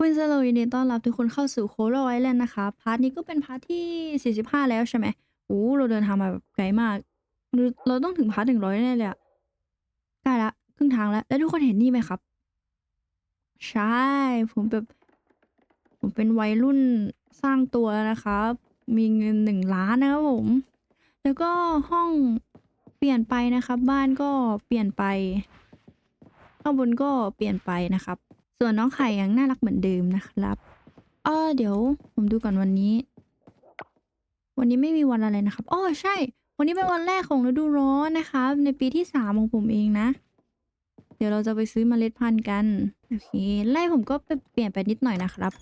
คุณสโลยินดีต้อนรับทุกคนเข้าสู่โคโลไอแลนด์นะคะ พาร์ทนี้ก็เป็นพาร์ทที่ 45 แล้วใช่ไหมโอ้เราเดินทางมาแบบไกลมาก เราต้องถึงพาร์ทหนึ่งร้อยแน่เลยอะใกล้ละครึ่งทางแล้ว แล้วทุกคนเห็นนี่ไหมครับ ใช่ ผมแบบ ผมเป็นวัยรุ่นสร้างตัวแล้วนะครับ มีเงินหนึ่งล้านนะครับผม แล้วก็ห้องเปลี่ยนไปนะครับ บ้านก็เปลี่ยนไป ข้างบนก็เปลี่ยนไปนะครับ ส่วนน้องไข่ยังน่ารักเหมือนเดิมนะครับเออเดี๋ยวผมดูก่อนวันนี้ วันนี้ไม่มีวันอะไรนะครับอ๋อใช่ วันนี้เป็นวันแรกของฤดูร้อนนะครับในปีที่สามของผมเองนะ เดี๋ยวเราจะไปซื้อเมล็ดพันธุ์กันโอเคไล่ผมก็ไปเปลี่ยนไปนิดหน่อยนะครับ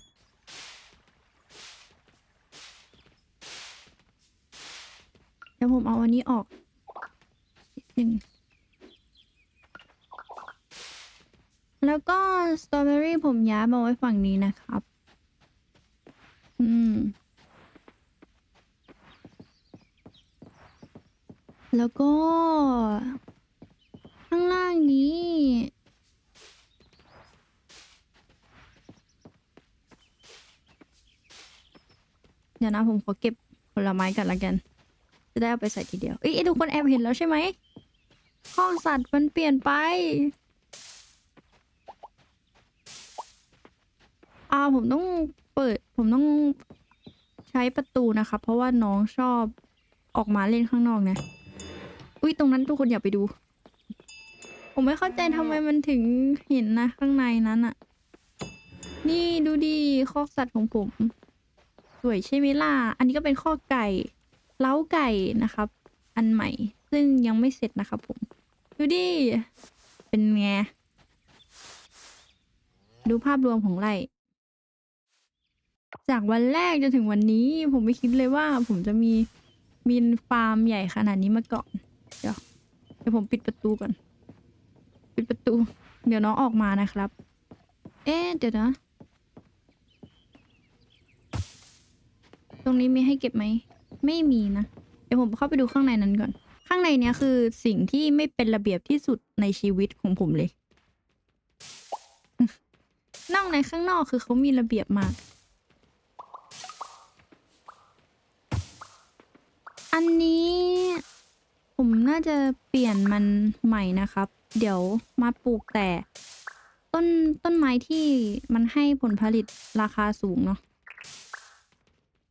เดี๋ยวผมเอาอันนี้ออกนิดหนึ่ง แล้วก็สตรอเบอรี่ผมย้ายมาไว้ฝั่งนี้นะครับ อืม แล้วก็ ข้างล่างนี้ เดี๋ยวนะผมขอเก็บผลไม้กันละกัน จะได้เอาไปใส่ทีเดียวเอ้ยทุกคนแอบเห็นแล้วใช่ไหมห้องสัตว์มันเปลี่ยนไป อ่าผมต้องเปิด ผมต้องใช้ประตูนะครับเพราะว่าน้องชอบออกมาเล่นข้างนอกนะ อุ้ยตรงนั้นทุกคนอย่าไปดู ผมไม่เข้าใจทำไมมันถึงเห็นนะ ข้างในนั้นอะนี่ดูดีคอกสัตว์ของผม สวยใช่ไหมล่ะ อันนี้ก็เป็นข้อกไก่ เล้าไก่นะครับ อันใหม่ ซึ่งยังไม่เสร็จนะครับผม ดูดิ เป็นไง ดูภาพรวมของไร่ จากวันแรกจนถึงวันนี้ผมไม่คิดเลยว่า ผมจะมีมีฟาร์มใหญ่ขนาดนี้มาก่อน เดี๋ยวเดี๋ยวผมปิดประตูก่อน ปิดประตู เดี๋ยวน้องออกมานะครับ เอ๊ะเดี๋ยวนะ ตรงนี้มีให้เก็บไหม ไม่มีนะ เดี๋ยวผมเข้าไปดูข้างในนั้นก่อน ข้างในเนี้ยคือสิ่งที่ไม่เป็นระเบียบที่สุดในชีวิตของผมเลยนอกในข้างนอกคือเขามีระเบียบมาก อันนี้ ผมน่าจะเปลี่ยนมันใหม่นะครับ เดี๋ยวมาปลูกแต่ ต้นต้นไม้ที่มันให้ผลผลิตราคาสูงเนาะ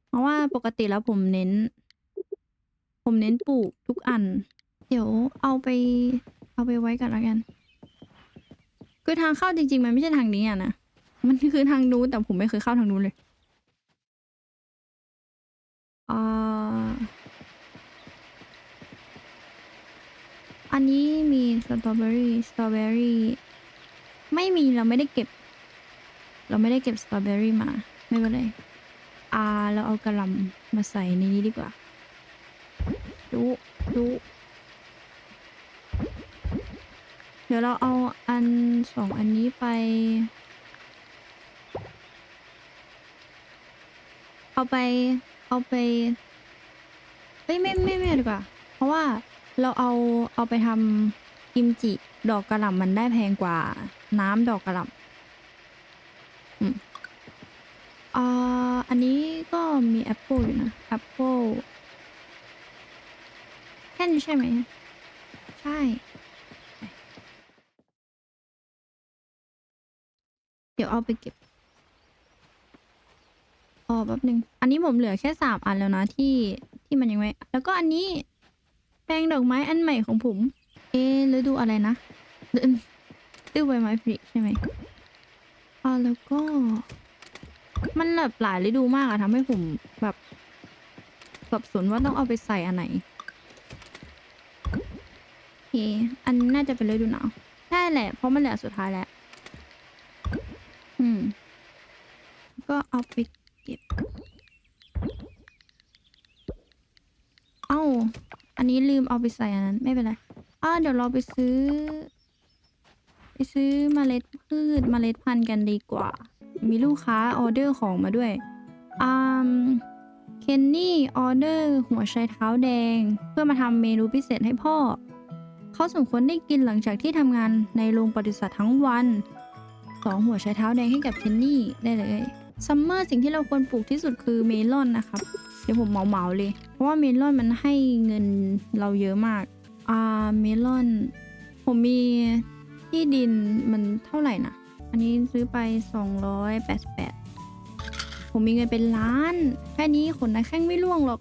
เพราะว่าปกติแล้วผมเน้น ผมเน้นปลูกทุกอัน เดี๋ยวเอาไป เอาไปไว้กันแล้วกัน คือทางเข้าจริง ๆ มันไม่ใช่ทางนี้อะนะมันคือทางนู้นแต่ผมไม่เคยเข้าทางนู้นเลยอ่า อันนี้มีสตรอเบอรี่สตรอเบอรี่ไม่มีเราไม่ได้เก็บ เราไม่ได้เก็บสตรอเบอรี่มา ไม่เป็นไรอ่าเราเอากระลำมาใส่ในนี้ดีกว่า ดูดูเดี๋ยวเราเอาอันสองอันนี้ไป เอาไป เอาไปเอ้ยไม่ไม่ไม่ดีกว่า เพราะว่า เราเอาเอาไปทำกิมจิ ดอกกระหล่ำมันได้แพงกว่าน้ำดอกกระหล่ำอืมอ่าอันนี้ก็มีแอปเปิลอยู่นะแอปเปิลแค่นี้ใช่ไหม ใช่ เดี๋ยวเอาไปเก็บอ๋อแป๊บนึง อันนี้ผมเหลือแค่สามอันแล้วนะที่ที่มันยังไม่ แล้วก็อันนี้ แปลงดอกไม้อันใหม่ของผม เอ๊ฤดูอะไรนะฤดูใบไม้ผลิใช่ไหมอ่าแล้วก็ มันแบบหลายฤดูมากอะทำให้ผมแบบสับสนว่าต้องเอาไปใส่อันไหนโอเคอันน่าจะเป็นฤดูหนาวใช่แหละ เพราะมันเหลือสุดท้ายแล้วอืม ก็เอาไปเก็บ เอ้า อันนี้ลืมเอาไปใส่อันนั้นไม่เป็นไรอ่าเดี๋ยวเราไปซื้อ ไปซื้อเมล็ดพืชเมล็ดพันธุ์กันดีกว่า มีลูกค้าออเดอร์ของมาด้วยอ่าเคนนี่ออเดอร์หัวไชเท้าแดง เพื่อมาทำเมนูพิเศษให้พ่อ เขาสมควรได้กินหลังจากที่ทำงานในโรงปฏิสัตว์ทั้งวันสองหัวใช้เท้าแดงให้กับเทนนี่ได้เลยซัมเมอร์สิ่งที่เราควรปลูกที่สุดคือเมลอนนะครับ เดี๋ยวผมเมาเมาๆเลย เพราะว่าเมลอนมันให้เงินเราเยอะมาก อ่า เมลอน ผมมีที่ดินมันเท่าไหร่นะ อันนี้ซื้อไป 288 ผมมีเงินเป็นล้าน แค่นี้ขนนักแข้งไม่ร่วงหรอก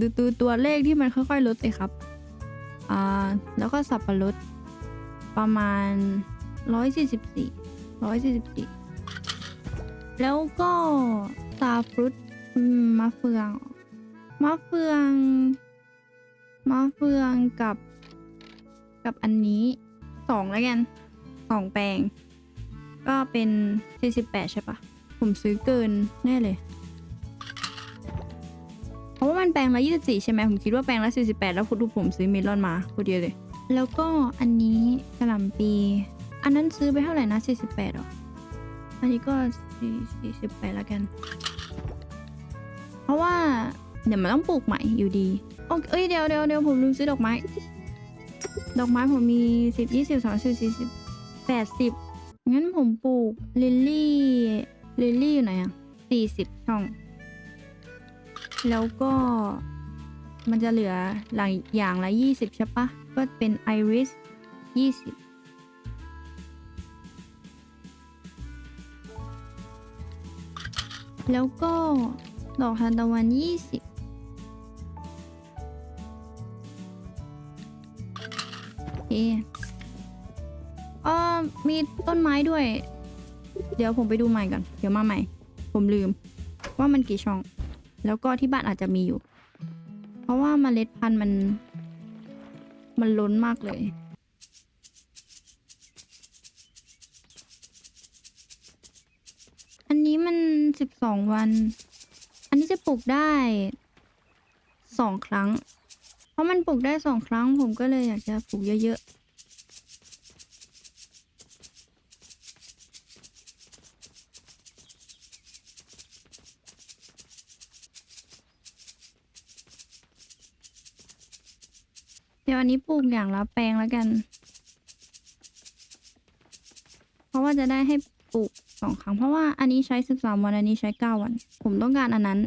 ดูตัวตัวเลขที่มันค่อยๆลดสิครับ อ่า แล้วก็สับปะรดประมาณ 144 144 แล้วก็ซาฟรุต อืมมะเฟืองมะเฟืองมะเฟืองกับ กับอันนี้สองแล้วกันสองแปลง ก็เป็น48ใช่ปะผมซื้อเกินแน่เลยเพราะว่ามันแปลงละ24ใช่ไหมผมคิดว่าแปลงละ48แปดแล้วคุณดูผมซื้อเมลอนมาคนเดียวเลย แล้วก็อันนี้กระหล่ำปี อันนั้นซื้อไปเท่าไหร่นะ48หรออันนี้ก็4 48แล้วกัน เพราะว่าเดี๋ยวมันต้องปลูกใหม่อยู่ดีโอเคเอ้ยเดี๋ยวเดี๋ยวเดี๋ยวผมลืมซื้อดอกไม้ ดอกไม้ผมมีสิบยี่สิบสามสิบสี่สิบแปดสิบงั้นผมปลูกลิลลี่ลิลลี่อยู่ไหนอะสี่สิบช่อง แล้วก็มันจะเหลือหลังอย่างละยี่สิบใช่ปะก็เป็นไอริสยี่สิบแล้วก็ ดอกทานตะวันยี่สิบโอเคเออมีต้นไม้ด้วย เดี๋ยวผมไปดูใหม่ก่อน เดี๋ยวมาใหม่ ผมลืม ว่ามันกี่ช่อง แล้วก็ที่บ้านอาจจะมีอยู่ เพราะว่าเมล็ดพันธุ์มัน มันล้นมากเลยอันนี้มันสิบสองวัน จะปลูกได้สองครั้ง เพราะมันปลูกได้สองครั้ง ผมก็เลยอยากจะปลูกเยอะๆ เดี๋ยวอันนี้ปลูกอย่างละแปลงแล้วกัน เพราะว่าจะได้ให้ปลูกสองครั้ง เพราะว่าอันนี้ใช้สิบสามวัน อันนี้ใช้เก้าวัน ผมต้องการอันนั้น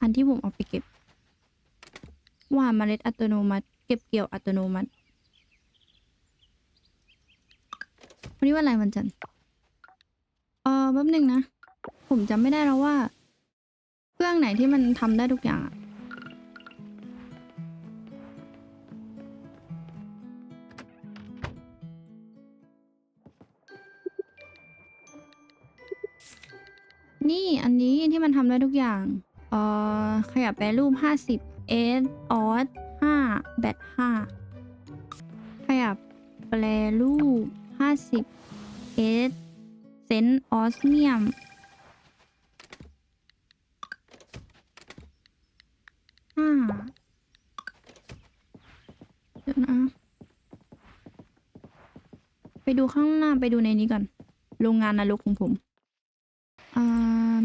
อันที่ผมเอาไปเก็บ ว่าเมล็ดอัตโนมัติ เก็บเกี่ยวอัตโนมัติ วันนี้วันอะไรวันจันทร์เออแป๊บหนึ่งนะ ผมจำไม่ได้แล้วว่า เครื่องไหนที่มันทำได้ทุกอย่างอะนี่อันนี้ที่มันทำได้ทุกอย่าง เอ่อขยับแปรรูป 50 S ออส5แบต5ขยับแปรรูป 50 S เซนออสเมียมห้าเดี๋ยวนะ ไปดูข้างหน้าไปดูในนี้ก่อน โรงงานนรกของผม อ่า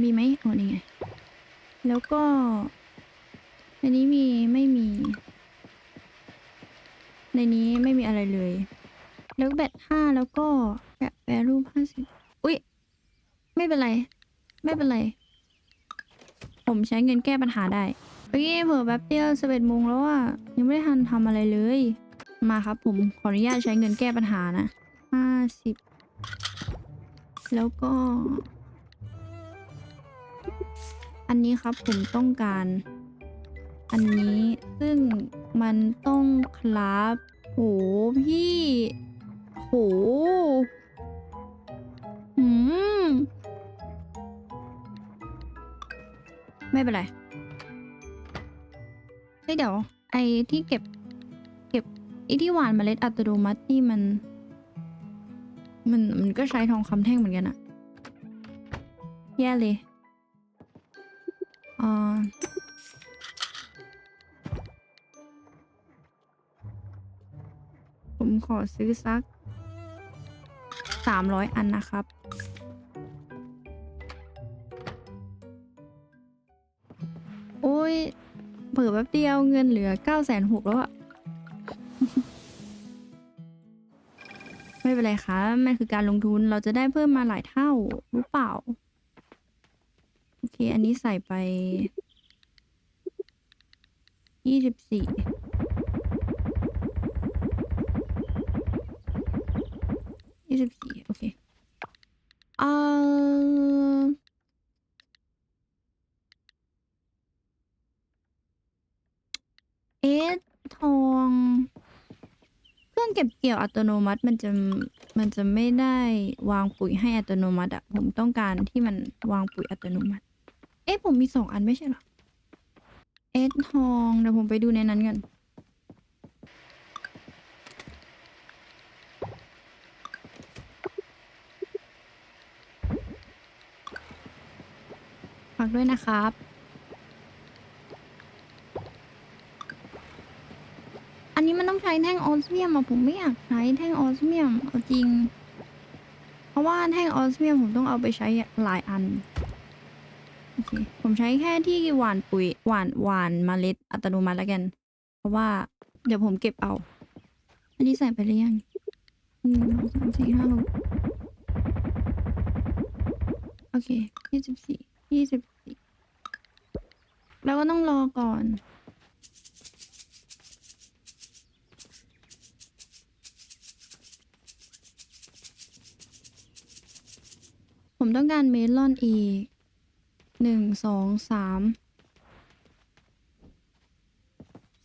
มีไหมโอ้นี่ไง แล้วก็ ในนี้มีไม่มี ในนี้ไม่มีอะไรเลย แล้วแบตห้าแล้วก็แปะแปรรูปห้าสิบอุ๊ย ไม่เป็นไร ไม่เป็นไร ผมใช้เงินแก้ปัญหาได้เฮ้ยเผื่อแป๊บเดียวสิบเอ็ดโมงแล้วอะยังไม่ได้ทันทำอะไรเลย มาครับผมขออนุญาตใช้เงินแก้ปัญหานะห้าสิบแล้วก็ อันนี้ครับผมต้องการ อันนี้ซึ่งมันต้องคลับโหพี่โหหืมไม่เป็นไรเฮ้ยเดี๋ยว ไอที่เก็บ เก็บไอที่หวานเมล็ดอัตโนมัตินี่มัน มัน มันก็ใช้ทองคำแท่งเหมือนกันอะแย่เลย ผมขอซื้อสักสามร้อยอันนะครับ โอ้ย เผิ่แป๊บเดียวเงินเหลือเก้าแสนหกแล้วอะไม่เป็นไรคะมันคือการลงทุนเราจะได้เพิ่มมาหลายเท่ารู้เปล่า อเคอันนี้ใส่ไปยี่สิบสี่ยี่สิบสี่โอเคเอ่อเอ๊ะทอง เครื่องเก็บเกี่ยวอัตโนมัติมันจะมันจะไม่ได้วางปุ๋ยให้อัตโนมัติอะผมต้องการที่มันวางปุ๋ยอัตโนมัติ อ๊ะผมมีสองอันไม่ใช่เหรอ เอ๊ะทองเดี๋ยวผมไปดูในนั้นกัน ฝากด้วยนะครับ อันนี้มันต้องใช้แท่งออสเมียมอะผมไม่อยากใช้แท่งออสเมียมเอาจริง เพราะว่าแท่งออสเมียมผมต้องเอาไปใช้หลายอัน อเคผมใช้แค่ที่หว่านปุ๋ยหว่านหว่านเมล็ดอัตโนมัติแล้วกัน เพราะว่าเดี๋ยวผมเก็บเอา อันนี้ใส่ไปหรือยังหนึ่งสองสามสี่ห้าหกโอเคยี่สิบสี่ยี่สิบสี่แล้วก็ต้องรอก่อนผมต้องการเมลอนอีก หนึ่งสองสาม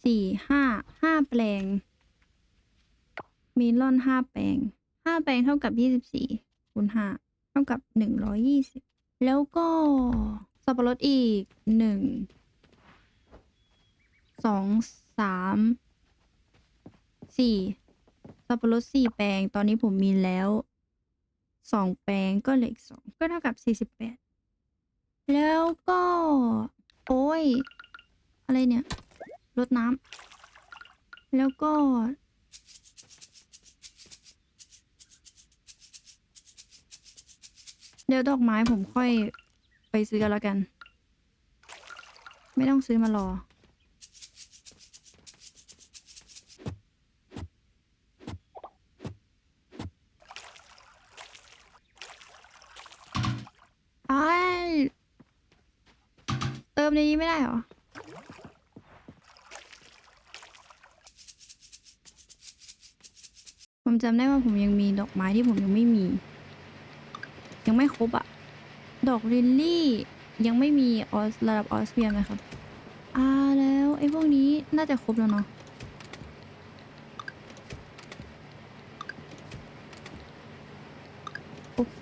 สี่ห้าห้าแปลงเมลอนห้าแปลงห้าแปลงเท่ากับยี่สิบสี่คูณห้าเท่ากับหนึ่งร้อยยี่สิบแล้วก็สับปะรดอีกหนึ่งสองสามสี่สับปะรดสี่แปลงตอนนี้ผมมีแล้วสองแปลงก็เหลืออีกสองก็เท่ากับสี่สิบแปด แล้วก็ โอ้ย อะไรเนี่ยรดน้ำแล้วก็เดี๋ยวดอกไม้ผมค่อยไปซื้อกันแล้วกัน ไม่ต้องซื้อมารอ ไอ้ายเติ มในนี้ไม่ได้เหรอ ผมจำได้ว่าผมยังมีดอกไม้ที่ผมยังไม่มี ยังไม่ครบอะดอกลิลลี่ ยังไม่มีออสระดับออสเปียมนะครับ อ่าแล้วไอ้พวกนี้น่าจะครบแล้วเนาะโอเค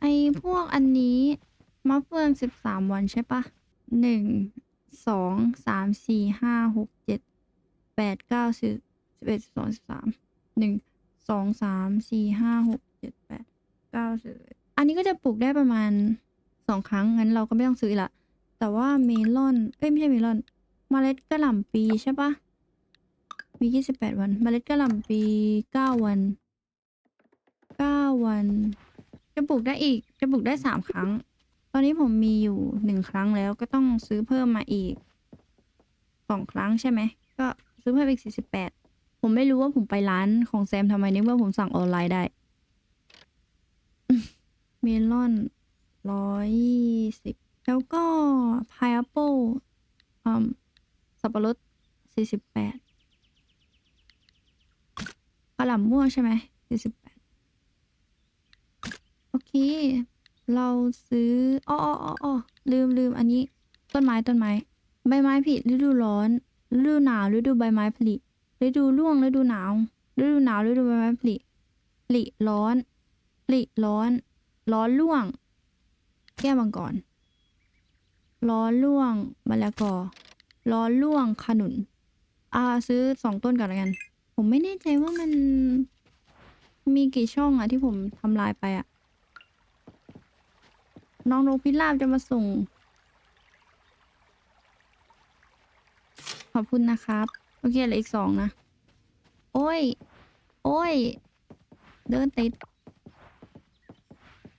ไอพวกอันนี้มะเฟืองสิบสามวันใช่ปะ หนึ่งสองสามสี่ห้าหกเจ็ดแปดเก้าสิบสิบเอ็ดสิบสองสิบสามหนึ่งสองสามสี่ห้าหกเจ็ดแปดเก้าสิบอันนี้ก็จะปลูกได้ประมาณสองครั้งงั้นเราก็ไม่ต้องซื้อละแต่ว่าเมลอนเอ้ยไม่ใช่เมลอนเมล็ดกระหล่ำปีใช่ปะมียี่สิบแปดวันเมล็ดกระหล่ำปีเก้าวันเก้าวัน จะปลูกได้อีกจะปลูกได้สามครั้ง อนนี้ผมมีอยู่หนึ่งครั้งแล้วก็ต้องซื้อเพิ่มมาอีกสองครั้งใช่ไหม ก็ซื้อเพิ่มอีกสี่สิบแปดผมไม่รู้ว่าผมไปร้านของแซมทำไมในเมื่อผมสั่งออนไลน์ได้ เมลอนร้อยสิบแล้วก็พายแอปเปิลสับปะรดสี่สิบแปดกระหล่ำม่วงใช่ไหมสี่สิบแปดโอเค เราซื้ออ้ออ้ออ้อลืมลืมอันนี้ ต้นไม้ต้นไม้ ใบไม้ผลิฤดูร้อน ฤดูหนาว ฤดูใบไม้ผลิฤดูร่วง ฤดูหนาว ฤดูหนาว ฤดูใบไม้ผลิผลิร้อน ผลิร้อน ร้อนร่วง แก้วมังกร ร้อนร่วงมะละกอ ร้อนร่วงขนุน อ่าซื้อสองต้นก่อนละกัน ผมไม่แน่ใจว่ามันมีกี่ช่องอะที่ผมทำลายไปอะ น้องนกพิราบจะมาส่ง ขอบคุณนะครับ โอเคเหลืออีกสองนะ โอ้ย โอ้ย เดินติด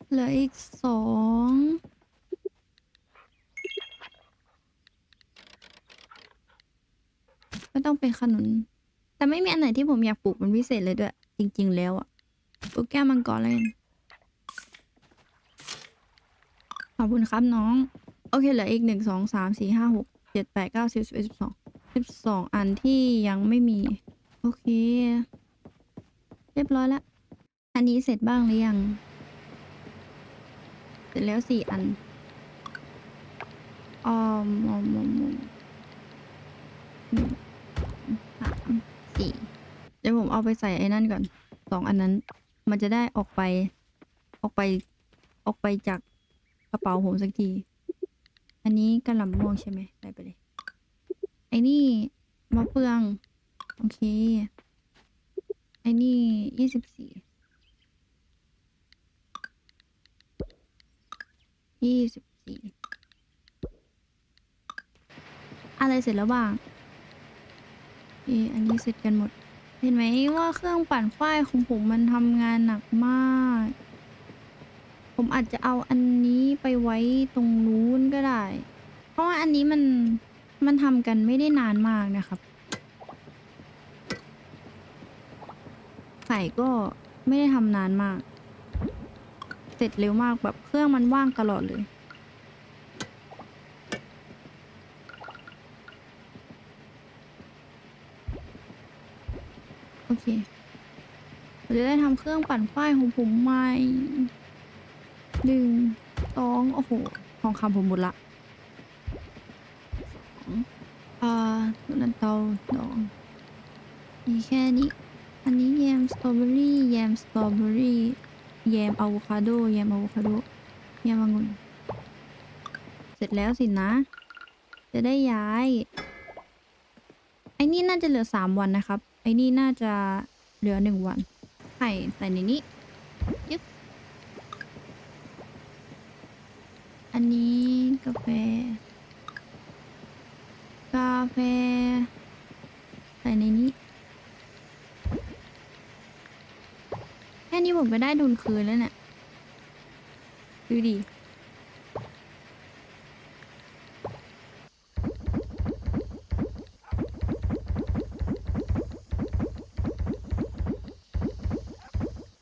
เหลืออีกสองก็ต้องเป็นขนุน แต่ไม่มีอันไหนที่ผมอยากปลูกเป็นพิเศษเลยด้วย จริง ๆ แล้วอะปุ๊กแก้วมังกรเลย ขอบคุณครับน้อง โอเคเหลืออีกหนึ่งสองสามสี่ห้าหกเจ็ดแปดเก้าสิบสิบเอ็ดสิบสองสิบสองอันที่ยังไม่มี โอเค เรียบร้อยแล้ว อันนี้เสร็จบ้างหรือยัง เสร็จแล้วสี่อันออมอมอมอมหนึ่งสามสี่เดี๋ยวผมเอาไปใส่ไอ้นั่นก่อนสองอันนั้น มันจะได้ออกไป ออกไป ออกไปจาก กระเป๋าผมสักที อันนี้กระหล่ำม่วงใช่ไหมใส่ไปเลย ไอ้นี่มะเฟือง โอเค ไอ้นี่ยี่สิบสี่ยี่สิบสี่อะไรเสร็จแล้วบ้างเอออันนี้เสร็จกันหมด เห็นไหมว่าเครื่องปั่นฝ้ายของผมมันทำงานหนักมาก ผมอาจจะเอาอันนี้ไปไว้ตรงนู้นก็ได้ เพราะว่าอันนี้มันมันทำกันไม่ได้นานมากนะครับไข่ก็ไม่ได้ทำนานมาก เสร็จเร็วมากแบบเครื่องมันว่างตลอดเลย โอเคเราจะได้ทำเครื่องปั่นฝ้ายของผมใหม่ หนึ่งสองโอ้โหทองคำผมหมดละสองอ่าตัวนั้นเตาดองมีแค่นี้ อันนี้แยมสตรอเบอรี่แยมสตรอเบอรี่แยมอะโวคาโดแยมอะโวคาโดแยมองุ่นเสร็จแล้วสินะ จะได้ย้าย ไอ้นี่น่าจะเหลือสามวันนะครับ ไอ้นี่น่าจะเหลือหนึ่งวันไข่ใส่ในนี้ ยึบ อันนี้กาแฟ กาแฟใส่ในนี้ แค่นี้ผมก็ได้ดุลคืนแล้วเนี่ยดูดิ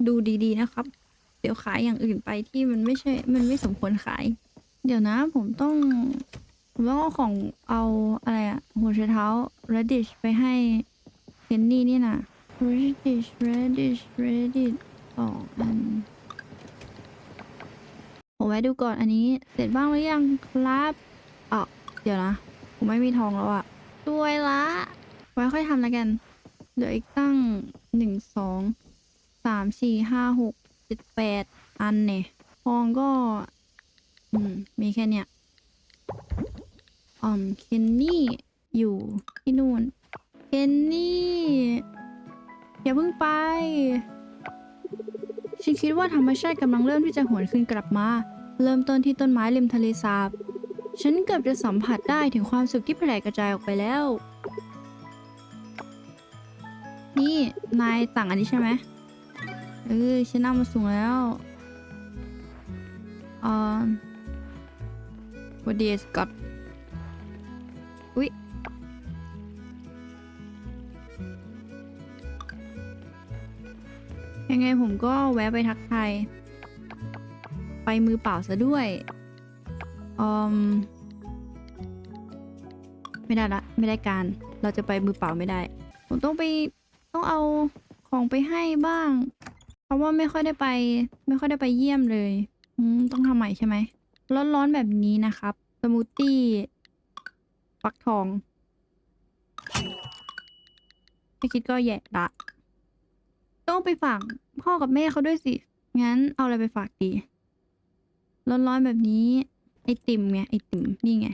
ดูดีๆนะครับ เดี๋ยวขายอย่างอื่นไปที่มันไม่ใช่ มันไม่สมควรขาย เดี๋ยวนะผมต้องผมต้องเอาของเอาอะไรอะหัวไชเท้า radish ไปให้เคนนี่นี่นะ radish radish radish สองอันผมแวะดูก่อนอันนี้ เสร็จบ้างหรือยังครับอะเดี๋ยวนะ ผมไม่มีทองแล้วอะตัวยละ ไว้ค่อยทำแล้วกัน เดี๋ยวอีกตั้งหนึ่งสองสามสี่ห้าหกเจ็ดแปดอันเนี่ยทองก็ อืม มีแค่เนี้ยออมเคนนี่อยู่ที่นู่นเคนนี่อย่าเพิ่งไป ฉันคิดว่าธรรมชาติกำลังเริ่มที่จะหวนคืนกลับมา เริ่มต้นที่ต้นไม้ริมทะเลสาบ ฉันเกือบจะสัมผัสได้ถึงความสุขที่แผ่กระจายออกไปแล้ว นี่ นายสั่งอันนี้ใช่ไหมเออฉันเอามาส่งแล้วอ่า วันดีสกอตอุ๊ยยังไงผมก็แวะไปทักทายไปมือเปล่าซะด้วยอมไม่ได้ละ ไม่ได้การ เราจะไปมือเปล่าไม่ได้ ผมต้องไปต้องเอาของไปให้บ้าง เพราะว่าไม่ค่อยได้ไป ไม่ค่อยได้ไปเยี่ยมเลย ต้องทำใหม่ใช่ไหม ร้อนๆแบบนี้นะครับ สมูทตี้ฟักทอง ไม่คิดก็แย่ละต้องไปฝากพ่อกับแม่เขาด้วยสิ งั้นเอาอะไรไปฝากดี ร้อนๆแบบนี้ ไอติมไง ไอติม นี่ไง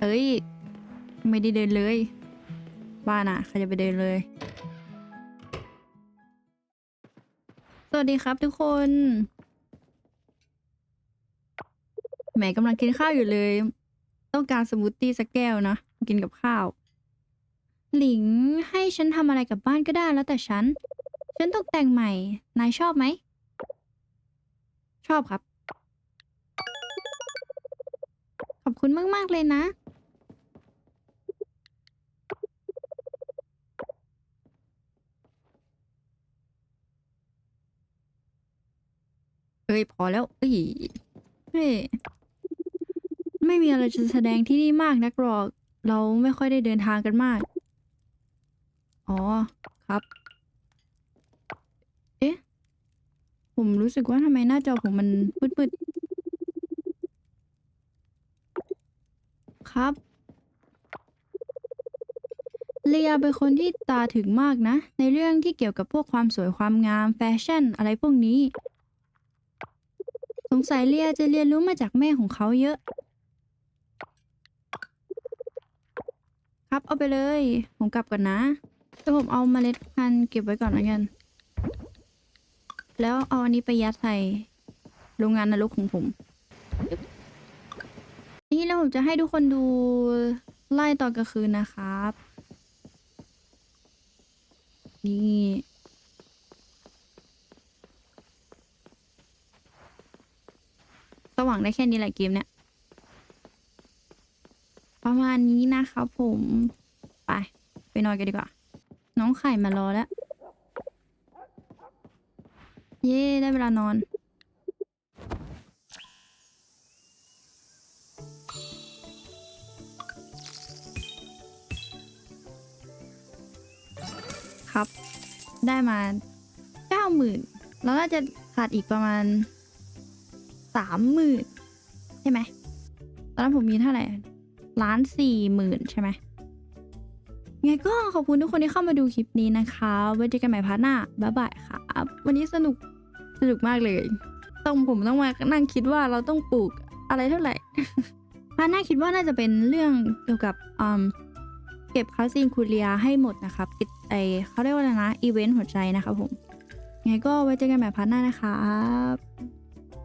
เอ้ย ไม่ได้เดินเลย บ้าน่ะใครจะไปเดินเลย วัสดีครับทุกคน แหมกำลังกินข้าวอยู่เลย ต้องการสมูทตี้สักแก้วนะ กินกับข้าว หลิงให้ฉันทำอะไรกับบ้านก็ได้แล้วแต่ฉัน ฉันตกแต่งใหม่ นายชอบไหม ชอบครับ ขอบคุณมาก ๆ เลยนะ พอแล้วเอ้ยเฮ้ยไม่มีอะไรจะแสดงที่นี่มากนักหรอก เราไม่ค่อยได้เดินทางกันมาก อ๋อครับ เอ๊ะ ผมรู้สึกว่าทำไมหน้าจอผมมันมืดๆครับ เลียเป็นคนที่ตาถึงมากนะ ในเรื่องที่เกี่ยวกับพวกความสวยความงามแฟชั่นอะไรพวกนี้ สงสัยเลียจะเรียนรู้มาจากแม่ของเขาเยอะ ครับเอาไปเลย ผมกลับก่อนนะแต่ผมเอาเมล็ดพันธุ์เก็บไว้ก่อนแล้วกัน แล้วเอาอันนี้ไปยัดใส่โรงงานนรกของผมนี่แล้วผมจะให้ทุกคนดูไล่ตอนกลางคืนนะครับ นี่ ว่างได้แค่นี้แหละเกมเนี่ย ประมาณนี้นะครับผม ไป ไปนอนกันดีกว่า น้องไข่มารอแล้ว เย่ได้เวลานอนครับ ได้มาเก้าหมื่นแล้วน่าจะขาดอีกประมาณ สามหมื่นใช่ไหมตอนนั้นผมมีเท่าไหร่ล้านสี่หมื่นใช่ไหมไงก็ขอบคุณทุกคนที่เข้ามาดูคลิปนี้นะคะไว้เจอกันใหม่พาร์ทหน้าบ๊ายบายค่ะ วันนี้สนุกสนุกมากเลยต้องผมต้องมานั่งคิดว่าเราต้องปลูกอะไรเท่าไหร่พาร์ทหน้าคิดว่าน่าจะเป็นเรื่องเกี่ยวกับเก็บคาสินคูเรียให้หมดนะครับกิจไอเขาเรียกว่าอะไรนะอีเวนต์หัวใจนะครับผมไงก็ไว้เจอกันใหม่พาร์ทหน้านะครับ